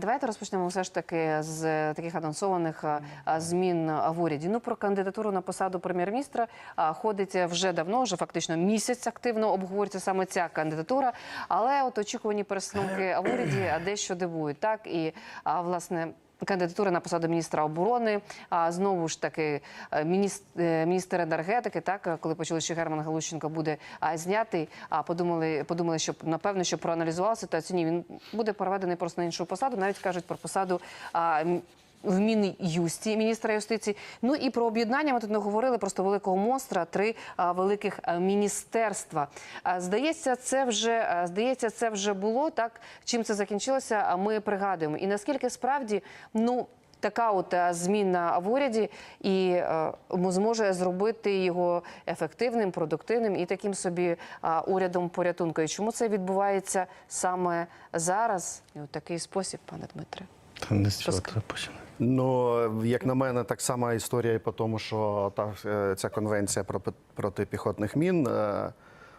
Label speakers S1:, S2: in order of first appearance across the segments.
S1: Давайте розпочнемо все ж таки з таких анонсованих а, змін в уряді. Ну про кандидатуру на посаду прем'єр-міністра а, ходить вже давно, вже фактично місяць активно обговорюється саме ця кандидатура. Але от очікувані пересунки в уряді дещо дивують. Так і власне. Кандидатура на посаду міністра оборони, а знову ж таки е, міністр, міністр енергетики. Так, е, коли почули, що Герман Галущенко буде знятий, а подумали, подумали, що напевно, що проаналізував ситуацію. Ні, він буде переведений просто на іншу посаду. Навіть кажуть про посаду. В Мін'юсті міністра юстиції. Ну і про об'єднання ми тут не говорили просто великого монстра, три великих міністерства. А, здається, це вже а, здається, це вже було так. Чим це закінчилося? Ми пригадуємо. І наскільки справді ну. Така от е, зміна в уряді і е, зможе зробити його ефективним, продуктивним і таким собі е, урядом порятунку. І чому це відбувається саме зараз? І у такий спосіб, пане Дмитре.
S2: Та не з чого треба починати.
S3: Ну, як на мене, так сама історія і по тому, що та, е, ця конвенція про пи- протипіхотних мін е,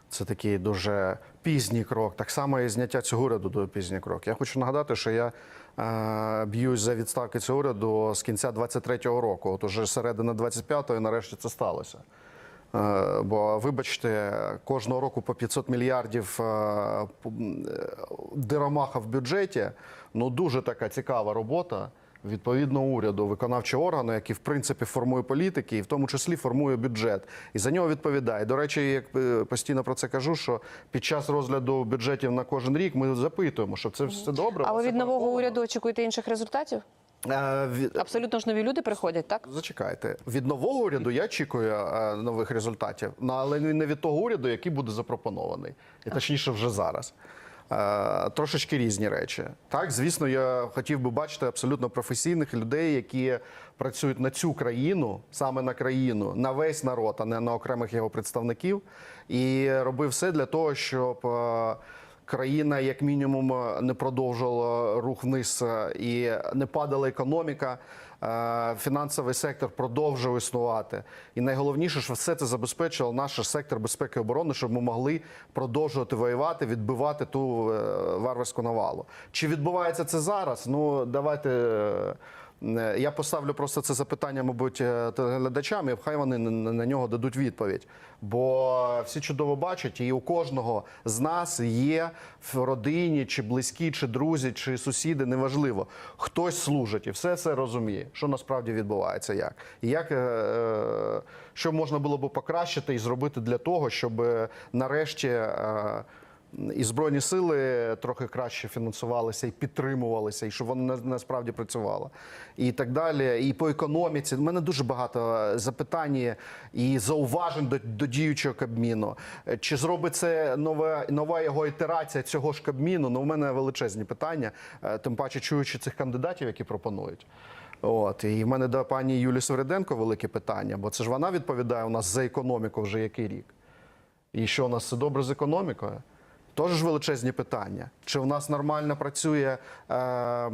S3: це такий дуже пізній крок. Так само і зняття цього уряду дуже пізній крок. Я хочу нагадати, що я е, б'юсь за відставки цього уряду з кінця 23-го року. От уже середина 25-го, і нарешті це сталося. Е, Бо, вибачте, кожного року по 500 мільярдів е, е, диромаха в бюджеті. Ну дуже така цікава робота. Відповідно, уряду, виконавчого органу, який в принципі формує політики, і в тому числі формує бюджет, і за нього відповідає. До речі, як постійно про це кажу, що під час розгляду бюджетів на кожен рік ми запитуємо, що це все добре.
S1: А ви від нового уряду очікуєте інших результатів?
S3: Е,
S1: Абсолютно ж нові люди приходять, так?
S3: Зачекайте від нового уряду. Я очікую е, нових результатів, але не від того уряду, який буде запропонований, і точніше вже зараз. Е, Трошечки різні речі. Так, звісно, я хотів би бачити абсолютно професійних людей, які працюють на цю країну, саме на країну, на весь народ, а не на окремих його представників, і робив все для того, щоб. Е, країна, як мінімум, не продовжувала рух вниз е, і не падала економіка. е, Фінансовий сектор продовжував існувати. І найголовніше, що все це забезпечило наш сектор безпеки і оборони, щоб ми могли продовжувати воювати, відбивати ту е, варварську навалу. Чи відбувається це зараз? Ну давайте. Е, Я поставлю просто це запитання, мабуть, е, телеглядачам, і хай вони на- нього дадуть відповідь. Бо всі чудово бачать, і у кожного з нас є в родині, чи близькі, чи друзі, чи сусіди, неважливо. Хтось служить і все це розуміє, що насправді відбувається, як і як е, що можна було б покращити і зробити для того, щоб нарешті. І збройні сили трохи краще фінансувалися і підтримувалися, і щоб воно насправді працювало, і так далі. І по економіці. У мене дуже багато е, запитань і зауважень до, до діючого кабміну. Е, Чи зробить це нова, нова його ітерація цього ж кабміну? Ну, у мене величезні питання, е, тим паче чуючи цих кандидатів, які пропонують. От і в мене до пані Юлії Свериденко велике питання, бо це ж вона відповідає у нас за економіку вже який рік. І що у нас все добре з економікою? Теж ж величезні питання. Чи в нас нормально працює, е, е,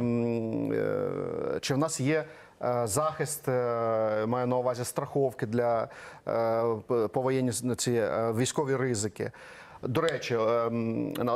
S3: чи в нас є е, захист, е, маю на увазі страховки для е, повоєнні ці е, військові ризики. До речі, е,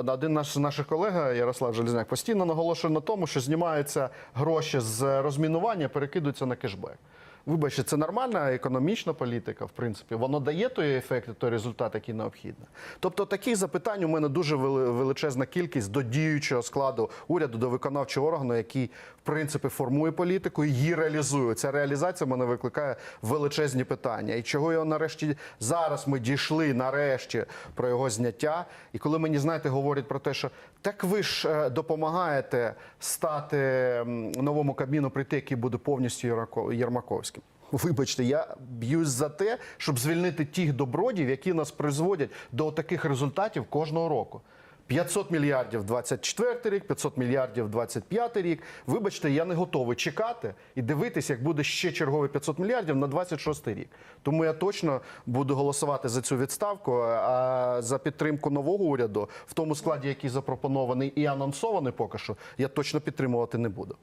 S3: один наш наших колег Ярослав Железняк постійно наголошує на тому, що знімаються гроші з розмінування, перекидуються на кешбек. Вибачте, це нормальна економічна політика, в принципі. Воно дає той ефект, той результат, який необхідно. Тобто, таких запитань у мене дуже величезна кількість до діючого складу уряду, до виконавчого органу, який в принципі формує політику і її реалізує. Ця реалізація мене викликає величезні питання. І чого його нарешті зараз ми дійшли нарешті про його зняття. І коли мені знаєте, говорять про те, що так ви ж е, допомагаєте стати новому кабміну прийти, який буде повністю Єрмаковським. Вибачте, я б'юсь за те, щоб звільнити тих добродів, які нас призводять до таких результатів кожного року. 500 мільярдів 24 рік, 500 мільярдів 25 рік. Вибачте, я не готовий чекати і дивитись, як буде ще чергові 500 мільярдів на 26 рік. Тому я точно буду голосувати за цю відставку. А за підтримку нового уряду в тому складі, який запропонований і анонсований поки що, я точно підтримувати не буду.